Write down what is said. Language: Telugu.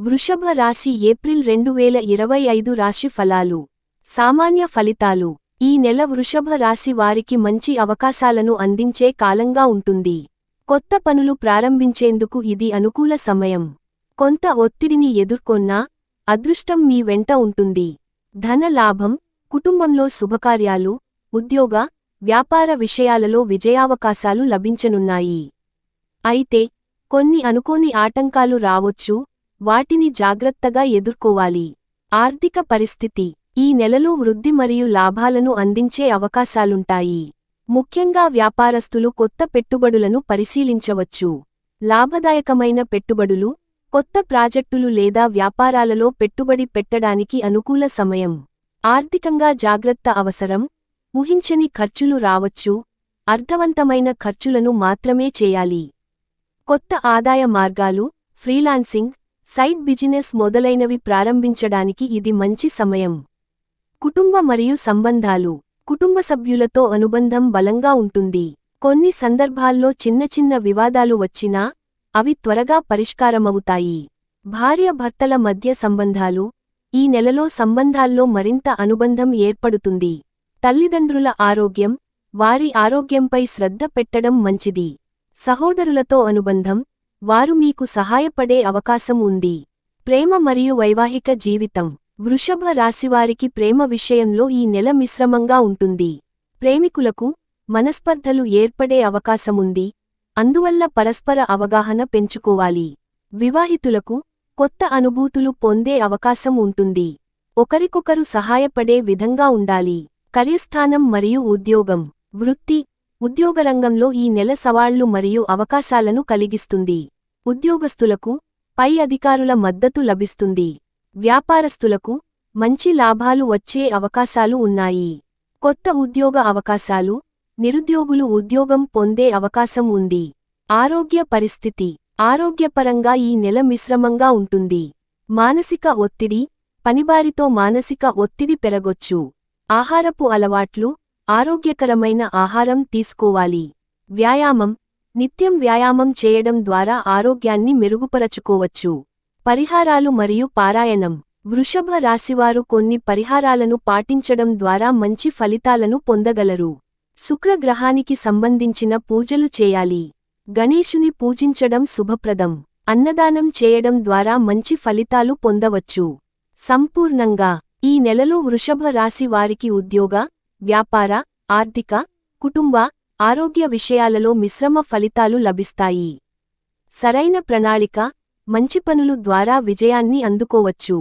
వృషభ రాశి ఏప్రిల్ రెండు వేల ఇరవై ఐదు రాశి ఫలాలు. సామాన్య ఫలితాలు. ఈ నెల వృషభ రాశి వారికి మంచి అవకాశాలను అందించే కాలంగా ఉంటుంది. కొత్త పనులు ప్రారంభించేందుకు ఇది అనుకూల సమయం. కొంత ఒత్తిడిని ఎదుర్కొన్నా అదృష్టం మీ వెంట ఉంటుంది. ధన లాభం కుటుంబంలో శుభకార్యాలు ఉద్యోగ వ్యాపార విషయాలలో విజయావకాశాలు లభించనున్నాయి. అయితే కొన్ని అనుకోని ఆటంకాలు రావొచ్చు వాటిని జాగ్రత్తగా ఎదుర్కోవాలి. ఆర్థిక పరిస్థితి ఈ నెలలో వృద్ధి మరియు లాభాలను అందించే అవకాశాలుంటాయి. ముఖ్యంగా వ్యాపారస్తులు కొత్త పెట్టుబడులను పరిశీలించవచ్చు. లాభదాయకమైన పెట్టుబడులు కొత్త ప్రాజెక్టులు లేదా వ్యాపారాలలో పెట్టుబడి పెట్టడానికి అనుకూల సమయం. ఆర్థికంగా జాగ్రత్త అవసరం ఊహించని ఖర్చులు రావచ్చు అర్థవంతమైన ఖర్చులను మాత్రమే చేయాలి. కొత్త ఆదాయ మార్గాలు ఫ్రీలాన్సింగ్ సైడ్ బిజినెస్ మొదలైనవి ప్రారంభించడానికి ఇది మంచి సమయం. కుటుంబ మరియు సంబంధాలు. కుటుంబ సభ్యులతో అనుబంధం బలంగా ఉంటుంది. కొన్ని సందర్భాల్లో చిన్న చిన్న వివాదాలు వచ్చినా అవి త్వరగా పరిష్కారమవుతాయి. భార్య భర్తల మధ్య సంబంధాలు. ఈ నెలలో సంబంధాల్లో మరింత అనుబంధం ఏర్పడుతుంది. తల్లిదండ్రుల ఆరోగ్యం. వారి ఆరోగ్యంపై శ్రద్ధ పెట్టడం మంచిది. సహోదరులతో అనుబంధం. వారు మీకు సహాయపడే అవకాశం ఉంది. ప్రేమ మరియు వైవాహిక జీవితం. వృషభ రాశివారికి ప్రేమ విషయంలో ఈ నెల మిశ్రమంగా ఉంటుంది. ప్రేమికులకు మనస్పర్ధలు ఏర్పడే అవకాశముంది అందువల్ల పరస్పర అవగాహన పెంచుకోవాలి. వివాహితులకు కొత్త అనుభూతులు పొందే అవకాశం ఉంటుంది. ఒకరికొకరు సహాయపడే విధంగా ఉండాలి. కర్యస్థానం మరియు ఉద్యోగం. వృత్తి ఉద్యోగరంగంలో ఈ నెల సవాళ్ళు మరియు అవకాశాలను కలిగిస్తుంది. ఉద్యోగస్తులకు పై అధికారుల మద్దతు లభిస్తుంది. వ్యాపారస్తులకు మంచి లాభాలు వచ్చే అవకాశాలు ఉన్నాయి. కొత్త ఉద్యోగ అవకాశాలు నిరుద్యోగులు ఉద్యోగం పొందే అవకాశం ఉంది. ఆరోగ్య పరిస్థితి ఆరోగ్యపరంగా ఈ నెల మిశ్రమంగా ఉంటుంది. మానసిక ఒత్తిడి పనిబారితో మానసిక ఒత్తిడి పెరగొచ్చు. ఆహారపు అలవాట్లు ఆరోగ్యకరమైన ఆహారం తీసుకోవాలి. వ్యాయామం నిత్యం వ్యాయామం చేయడం ద్వారా ఆరోగ్యాన్ని మెరుగుపరచుకోవచ్చు. పరిహారాలు మరియు పారాయణం. వృషభ రాశివారు కొన్ని పరిహారాలను పాటించడం ద్వారా మంచి ఫలితాలను పొందగలరు. శుక్రగ్రహానికి సంబంధించిన పూజలు చేయాలి. గణేశుని పూజించడం శుభప్రదం. అన్నదానం చేయడం ద్వారా మంచి ఫలితాలు పొందవచ్చు. సంపూర్ణంగా. ఈ నెలలో వృషభ రాశి వారికి ఉద్యోగ వ్యాపార ఆర్థిక కుటుంబ ఆరోగ్య విషయాలలో మిశ్రమ ఫలితాలు లభిస్తాయి. సరైన ప్రణాళిక మంచి పనులు ద్వారా విజయాన్ని అందుకోవచ్చు.